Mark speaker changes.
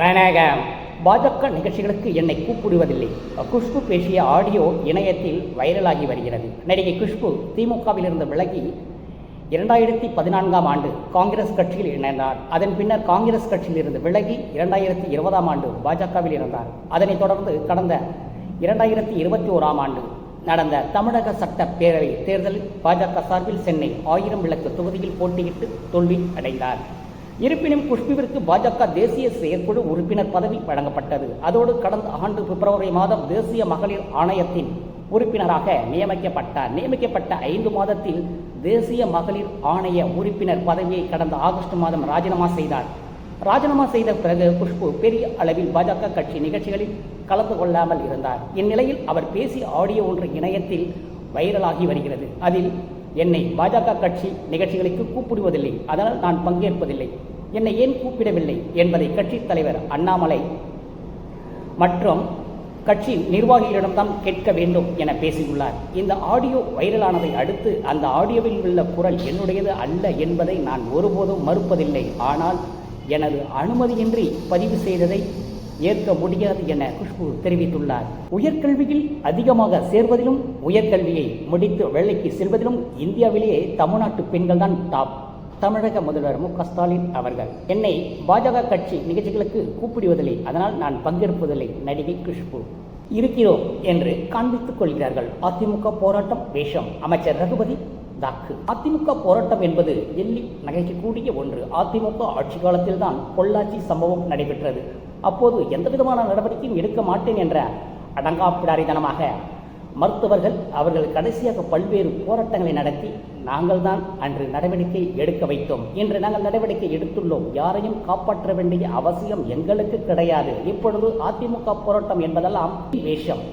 Speaker 1: வணக்கம் பாஜக நிகழ்ச்சிகளுக்கு என்னை கூப்பிடுவதில்லை. குஷ்பு பேசிய ஆடியோ இணையத்தில் வைரலாகி வருகிறது. நடிகை குஷ்பு திமுகவிலிருந்து விலகி இரண்டாயிரத்தி பதினான்காம் ஆண்டு காங்கிரஸ் கட்சியில் இணைந்தார். அதன் பின்னர் காங்கிரஸ் கட்சியிலிருந்து விலகி இரண்டாயிரத்தி இருபதாம் ஆண்டு பாஜகவில் இருந்தார். அதனைத் தொடர்ந்து கடந்த இரண்டாயிரத்தி இருபத்தி ஓராம் ஆண்டு நடந்த தமிழக சட்டப்பேரவை தேர்தலில் பாஜக சார்பில் சென்னை ஆயிரம் விளக்கு தொகுதியில் போட்டியிட்டு தோல்வி அடைந்தார். இருப்பினும் குஷ்புவிற்கு பாஜக தேசிய செயற்குழு உறுப்பினர் பதவி வழங்கப்பட்டது. அதோடு கடந்த ஆண்டு பிப்ரவரி மாதம் தேசிய மகளிர் ஆணையத்தின் உறுப்பினராக நியமிக்கப்பட்டார். நியமிக்கப்பட்ட ஐந்து மாதத்தில் தேசிய மகளிர் ஆணைய உறுப்பினர் பதவியை கடந்த ஆகஸ்ட் மாதம் ராஜினாமா செய்தார். ராஜினாமா செய்த பிறகு குஷ்பு பெரிய அளவில் பாஜக கட்சி நிகழ்ச்சிகளில் கலந்து கொள்ளாமல் இருந்தார். இந்நிலையில் அவர் பேசிய ஆடியோ ஒன்று இணையத்தில் வைரலாகி வருகிறது. அதில் என்னை பாஜக கட்சி நிகழ்ச்சிகளுக்கு கூப்பிடுவதில்லை. அதனால் நான் பங்கேற்பதில்லை. என்னை ஏன் கூப்பிடவில்லை என்பதை கட்சித் தலைவர் அண்ணாமலை மற்றும் கட்சி நிர்வாகிகளிடம்தான் கேட்க வேண்டும் என பேசியுள்ளார். இந்த ஆடியோ வைரலானதை அடுத்து அந்த ஆடியோவில் உள்ள குரல் என்னுடையது அல்ல என்பதை நான் ஒருபோதும் மறுப்பதில்லை. ஆனால் எனது அனுமதியின்றி பதிவு செய்ததை ஏற்க முடியாது என குஷ்பு தெரிவித்துள்ளார். உயர்கல்வியில் அதிகமாக சேர்வதிலும் உயர்கல்வியை முடித்து வேலைக்கு செல்வதிலும் இந்தியாவிலேயே தமிழ்நாட்டு பெண்கள் தான் டாப் தமிழக முதல்வர் மு க ஸ்டாலின் அவர்கள் என்னை பாஜக கட்சி நிகழ்ச்சிகளுக்கு கூப்பிடுவதில்லை. அதனால் நான் பங்கேற்பதில்லை நடிகை குஷ்பு. இருக்கிறோம் என்று காண்பித்துக் கொள்கிறார்கள். அதிமுக போராட்டம் வேஷம். அமைச்சர் ரகுபதி தாக்கு அதிமுக போராட்டம் என்பது எள்ளி நகைக்கக்கூடிய ஒன்று. அதிமுக ஆட்சி காலத்தில் தான் பொள்ளாச்சி சம்பவம் நடைபெற்றது. அப்போது எந்த விதமான நடவடிக்கையும் எடுக்க மாட்டேன் என்ற அடங்காப்பிடாரிதனமாக மருத்துவர்கள் அவர்கள் கடைசியாக பல்வேறு போராட்டங்களை நடத்தி நாங்கள் தான் அன்று நடவடிக்கை எடுக்க வைத்தோம் இன்று நாங்கள் நடவடிக்கை எடுத்துள்ளோம். யாரையும் காப்பாற்ற வேண்டிய அவசியம் எங்களுக்கு கிடையாது. இப்பொழுது அதிமுக போராட்டம் என்பதெல்லாம் வேஷம்.